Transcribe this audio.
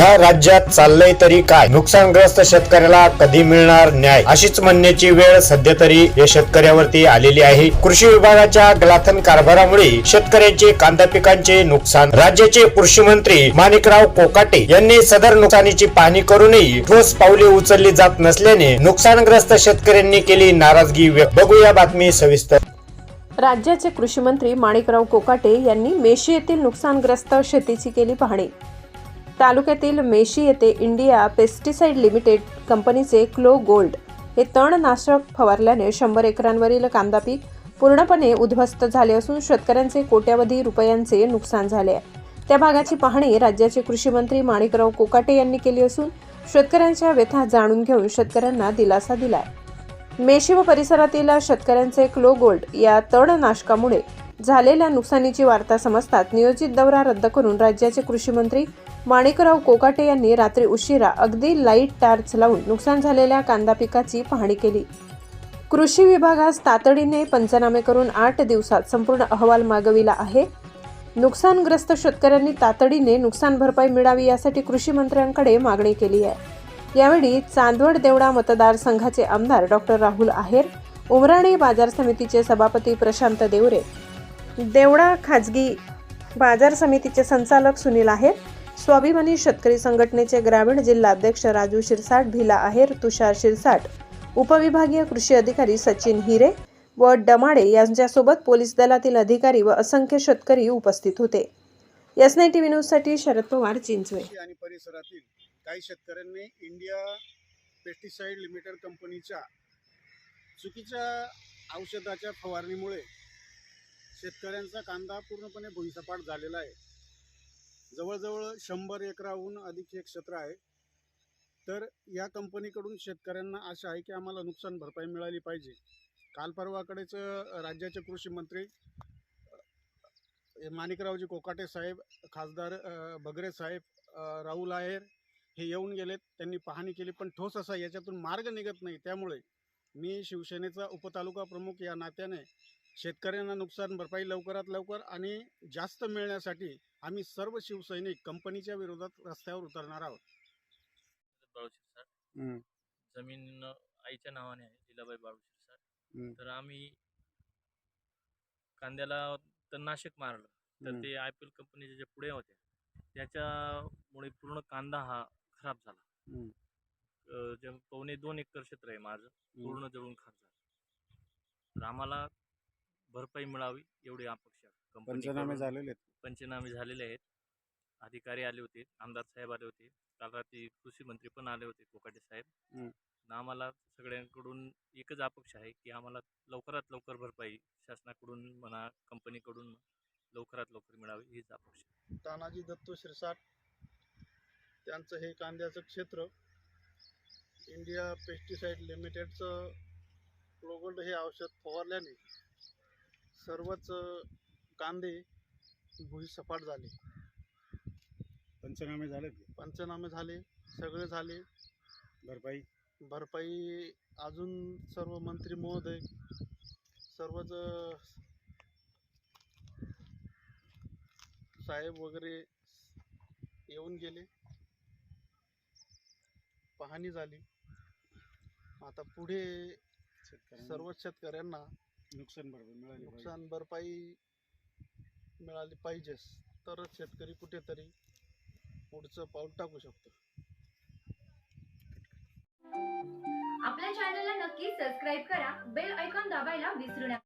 सध्या राज्यात चाललंय तरी काय? नुकसानग्रस्त शेतकऱ्याला कधी मिळणार न्याय? अशीच म्हणण्याची वेळ सध्या तरी या शेतकऱ्यावरती आलेली आहे. कृषी विभागाच्या गलाथन कारभारामुळे शेतकऱ्यांचे कांदा पिकांचे नुकसान. राज्याचे कृषी मंत्री माणिकराव कोकाटे यांनी सदर नुकसानीची पाहणी करूनही ठोस पावले उचलली जात नसल्याने नुकसानग्रस्त शेतकऱ्यांनी केली नाराजगी व्यक्त. बघूया बातमी सविस्तर. राज्याचे कृषी मंत्री माणिकराव कोकाटे यांनी मेशी येथील नुकसानग्रस्त शेतीची केली पाहणी. तालुक्यातील मेशी येथे इंडिया पेस्टिसाइड लिमिटेड कंपनीचे क्लो गोल्ड हे तणनाशक फवारल्याने शंभर एकरांवरील कांदा पीक पूर्णपणे उद्ध्वस्त झाले असून शेतकऱ्यांचे कोट्यावधी रुपयांचे नुकसान झाले आहे. त्या भागाची पाहणी राज्याचे कृषी मंत्री माणिकराव कोकाटे यांनी केली असून शेतकऱ्यांच्या व्यथा जाणून घेऊन शेतकऱ्यांना दिलासा दिलाय. मेशी व परिसरातील शेतकऱ्यांचे क्लो गोल्ड या तणनाशकामुळे झालेल्या नुकसानीची वार्ता समजतात नियोजित दौरा रद्द करून राज्याचे कृषीमंत्री माणिकराव कोकाटे यांनी रात्री उशिरा अगदी लाइट टार्च लावून नुकसान झालेल्या कांदा पिकाची पाहणी केली. कृषी विभागास तातडीने पंचनामे करून आठ दिवसात संपूर्ण अहवाल मागविला आहे. नुकसानग्रस्त शेतकऱ्यांनी तातडीने नुकसान भरपाई मिळावी यासाठी कृषी मंत्र्यांकडे मागणी केली आहे. यावेळी चांदवड देवडा मतदारसंघाचे आमदार डॉक्टर राहुल आहेर उमराणे बाजार समितीचे सभापती प्रशांत देवरे देवडा खाजगी बाजार समितीचे संचालक सुनील आहेत स्वाभिमानी शेतकरी संघटनेचे ग्रामीण जिल्हाध्यक्ष राजू शिरसाट भिला आहेर तुषार शिरसाट उपविभागीय कृषी अधिकारी सचिन हिरे व डमाडे यांच्यासोबत पोलीस दलातील अधिकारी व असंख्य शेतकरी उपस्थित होते. एस नाईन टी न्यूजसाठी शरद पवार चिंचवे आणि परिसरातील काही शेतकऱ्यांनी इंडिया पेस्टिसाइड लिमिटेड कंपनीच्या चुकीच्या औषधाच्या फवारणीमुळे शेतकऱ्यांचा कांदा पूर्णपणे भुईसपाट झालेला आहे. जवळजवळ शंभर एकराहून अधिक हे क्षेत्र आहे. तर या कंपनीकडून शेतकऱ्यांना आशा आहे की आम्हाला नुकसान भरपाई मिळाली पाहिजे. काल परवाकडेच राज्याचे कृषी मंत्री माणिकरावजी कोकाटे साहेब खासदार भगरे बगरे साहेब राहुल आहेर हे येऊन गेलेत. त्यांनी पाहणी केली पण ठोस असा याच्यातून मार्ग निघत नाही. त्यामुळे मी शिवसेनेचा उपतालुका प्रमुख या नात्याने शेतकऱ्यांना नुकसान भरपाई लवकरात लवकर आणि जास्त मिळण्यासाठी आम्ही सर्व शिवसैनिक कंपनीच्या विरोधात रस्त्यावर उतरणार आहोत जमीन आईच्या नावाने आहे लीलाबाई बाळू शिरसाट हम्म. तर आम्ही कांद्याला तणनाशक मारलं तर हम्म. ते आय पी एल कंपनीच्या ज्या पुढे होत्या त्याच्यामुळे पूर्ण कांदा हा खराब झाला हम्म. अं, जे पावणे दोन एकर क्षेत्र आहे माझं पूर्ण जळून खाक झालं तर आम्हाला भरपाई मिळावी एवढी अपेक्षा पंचनामे. झालेले आहेत पंचनामे झालेले आहेत अधिकारी आले होते आमदार साहेब आले होते काल रात्री कृषी मंत्री पण आले होते कोकाटे साहेब हम्म. आणि आम्हाला सगळ्यांकडून एकच अपेक्षा आहे की आम्हाला लवकरात लवकर भरपाई शासनाकडून म्हणा कंपनीकडून लवकरात लवकर मिळावी हीच अपेक्षा तानाजी दत्तू शिरसाट त्यांचं हे कांद्याचं क्षेत्र इंडिया पेस्टिसाइड लिमिटेडचं ग्लोगोल्ड हे औषध फवारल्याने सर्वच कांदे भुईसपाट झाले. पंचनामे झाले पंचनामे झाले सगळे झाले. भरपाई? भरपाई अजून सर्व मंत्री महोदय सर्वच अ, साहेब वगैरे येऊन गेले. पाहणी झाली. आता पुढे शेतकऱ्यांना? सर्व शेतकऱ्यांना नुकसान भरपाई मिळाली पाहिजे. नुकसान भरपाई मिळाली पाहिजेच. तरच शेतकरी कुठेतरी पुढचं पाऊल टाकू शकतो. आपल्या चॅनलला नक्की सबस्क्राईब करा. बेल ऐकॉन दाबायला विसरू नका.